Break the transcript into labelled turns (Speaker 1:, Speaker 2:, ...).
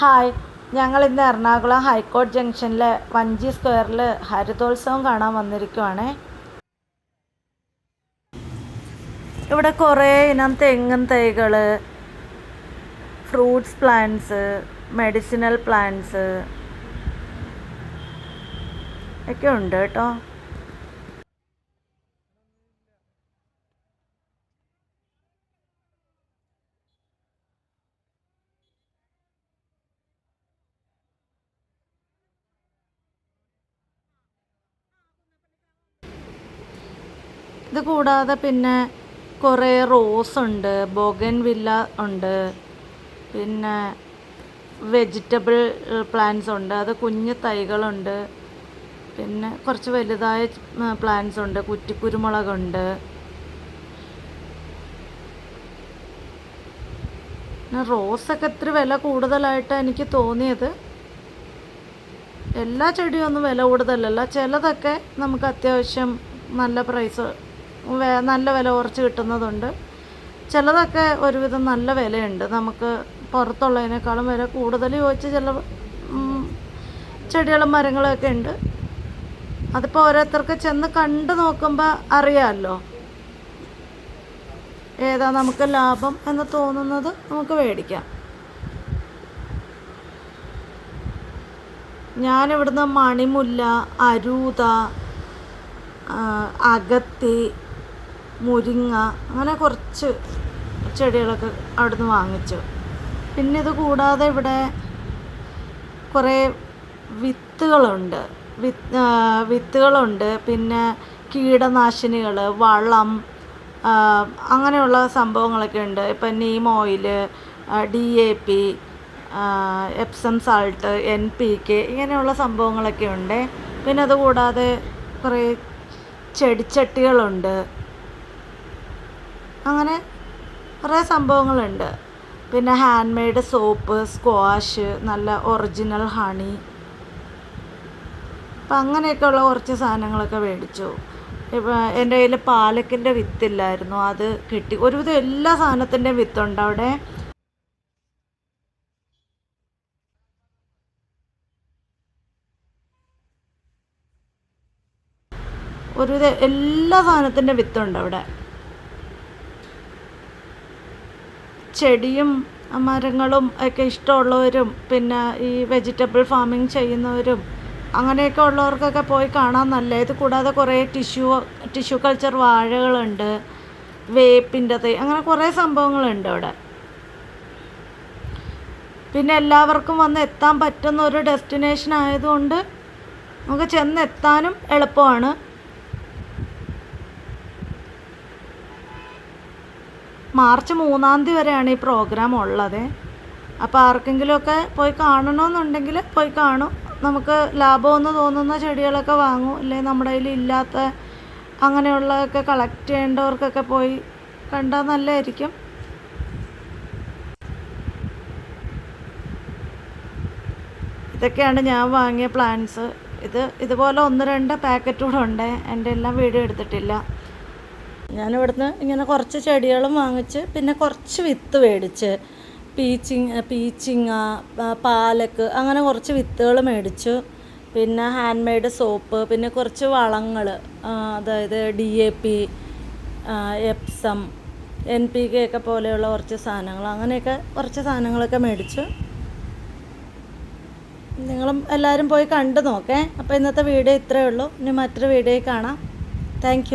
Speaker 1: Hi. ഞങ്ങൾ ഇന്ന് Ernakulam high court ജംഗ്ഷനിലെ വഞ്ചി സ്ക്വയറിൽ ഹരിതോത്സവം കാണാൻ വന്നിരിക്കുവാണേ. ഇവിടെ കുറേ ഇനം തെങ്ങും തൈകൾ ഫ്രൂട്ട്സ് പ്ലാന്റ്സ് മെഡിസിനൽ പ്ലാന്റ്സ് ഒക്കെ ഉണ്ട് കേട്ടോ. ഇത് കൂടാതെ പിന്നെ കുറേ റോസ് ഉണ്ട് ബൊഗൻ വില്ല ഉണ്ട് പിന്നെ വെജിറ്റബിൾ പ്ലാന്റ്സ് ഉണ്ട് അത് കുഞ്ഞ് തൈകളുണ്ട് പിന്നെ കുറച്ച് വലുതായ പ്ലാന്റ്സ് ഉണ്ട് കുറ്റിക്കുരുമുളകുണ്ട്. പിന്നെ റോസൊക്കെ ഇത്തിരി വില കൂടുതലായിട്ട് എനിക്ക് തോന്നിയത്. എല്ലാ ചെടിയൊന്നും വില കൂടുതലല്ല. ചിലതൊക്കെ നമുക്ക് അത്യാവശ്യം നല്ല പ്രൈസ് നല്ല വില കുറച്ച് കിട്ടുന്നതുണ്ട്. ചിലതൊക്കെ ഒരുവിധം നല്ല വിലയുണ്ട്. നമുക്ക് പുറത്തുള്ളതിനേക്കാളും വില കൂടുതൽ ചോദിച്ച് ചില ചെടികളും മരങ്ങളൊക്കെ ഉണ്ട്. അതിപ്പോൾ ഓരോരുത്തർക്ക് ചെന്ന് കണ്ടു നോക്കുമ്പോൾ അറിയാമല്ലോ ഏതാ നമുക്ക് ലാഭം എന്ന് തോന്നുന്നത് നമുക്ക് മേടിക്കാം. ഞാനിവിടുന്ന് മണിമുല്ല അരൂത അകത്തി മുരിങ്ങ അങ്ങനെ കുറച്ച് ചെടികളൊക്കെ അവിടുന്ന് വാങ്ങിച്ചു. പിന്നെ ഇത് കൂടാതെ ഇവിടെ കുറേ വിത്തുകളുണ്ട്. വിത്ത് വിത്തുകളുണ്ട്. പിന്നെ കീടനാശിനികൾ വളം അങ്ങനെയുള്ള സംഭവങ്ങളൊക്കെ ഉണ്ട്. ഇപ്പം neem oil D A P Epsom salt N P K ഇങ്ങനെയുള്ള സംഭവങ്ങളൊക്കെ ഉണ്ട്. പിന്നെ അതുകൂടാതെ കുറേ ചെടിച്ചട്ടികളുണ്ട്. അങ്ങനെ കുറേ സംഭവങ്ങളുണ്ട്. പിന്നെ ഹാൻഡ് മെയ്ഡ് സോപ്പ് സ്ക്വാഷ് നല്ല ഒറിജിനൽ ഹണി അപ്പം അങ്ങനെയൊക്കെയുള്ള കുറച്ച് സാധനങ്ങളൊക്കെ മേടിച്ചു. എന്റെ കയ്യിൽ പാലക്കിന്റെ വിത്തില്ലായിരുന്നു. അത് കിട്ടി. ഒരുവിധം എല്ലാ സാധനത്തിന്റെയും വിത്തുണ്ട് അവിടെ. ഒരുവിധം എല്ലാ സാധനത്തിന്റെ വിത്തുണ്ട് അവിടെ. ചെടിയും മരങ്ങളും ഒക്കെ ഇഷ്ടമുള്ളവരും പിന്നെ ഈ വെജിറ്റബിൾ ഫാമിങ് ചെയ്യുന്നവരും അങ്ങനെയൊക്കെ ഉള്ളവർക്കൊക്കെ പോയി കാണാൻ നല്ല. ഇത് കൂടാതെ കുറേ ടിഷ്യൂ ടിഷ്യൂ കൾച്ചർ വാഴകളുണ്ട് വേപ്പിന്റെ തൈ അങ്ങനെ കുറേ സംഭവങ്ങളുണ്ട് അവിടെ. പിന്നെ എല്ലാവർക്കും വന്ന് എത്താൻ പറ്റുന്ന ഒരു ഡെസ്റ്റിനേഷൻ ആയതുകൊണ്ട് നമുക്ക് ചെന്നെത്താനും എളുപ്പമാണ്. മാർച്ച് മൂന്നാം തീയതി വരെയാണ് ഈ പ്രോഗ്രാം ഉള്ളത്. അപ്പോൾ ആർക്കെങ്കിലുമൊക്കെ പോയി കാണണമെന്നുണ്ടെങ്കിൽ പോയി കാണും. നമുക്ക് ലാഭമെന്ന് തോന്നുന്ന ചെടികളൊക്കെ വാങ്ങും. അല്ലെങ്കിൽ നമ്മുടെ കയ്യിൽ ഇല്ലാത്ത അങ്ങനെയുള്ളതൊക്കെ കളക്ട് ചെയ്യേണ്ടവർക്കൊക്കെ പോയി കണ്ടാൽ നല്ലതായിരിക്കും. ഇതൊക്കെയാണ് ഞാൻ വാങ്ങിയ പ്ലാന്റ്സ് ഇത് ഇതുപോലെ ഒന്ന് രണ്ട് പാക്കറ്റ് ഉണ്ട്. എന്റെ എല്ലാം വീഡിയോ എടുത്തിട്ടില്ല. ഞാനിവിടുന്ന് ഇങ്ങനെ കുറച്ച് ചെടികളും വാങ്ങിച്ച് പിന്നെ കുറച്ച് വിത്ത് മേടിച്ച് പീച്ചിങ് പീച്ചിങ്ങ പാലക്ക് അങ്ങനെ കുറച്ച് വിത്തുകൾ മേടിച്ചു. പിന്നെ ഹാൻഡ് മെയ്ഡ് സോപ്പ് പിന്നെ കുറച്ച് വളങ്ങൾ അതായത് D A P Epsom N P K ഒക്കെ പോലെയുള്ള കുറച്ച് സാധനങ്ങൾ. അങ്ങനെയൊക്കെ കുറച്ച് സാധനങ്ങളൊക്കെ മേടിച്ചു. നിങ്ങളും എല്ലാവരും പോയി കണ്ടു നോക്കേ. അപ്പോൾ ഇന്നത്തെ വീഡിയോ ഇത്രയേ ഉള്ളൂ. ഇനി മറ്റൊരു വീഡിയോയിൽ കാണാം. താങ്ക്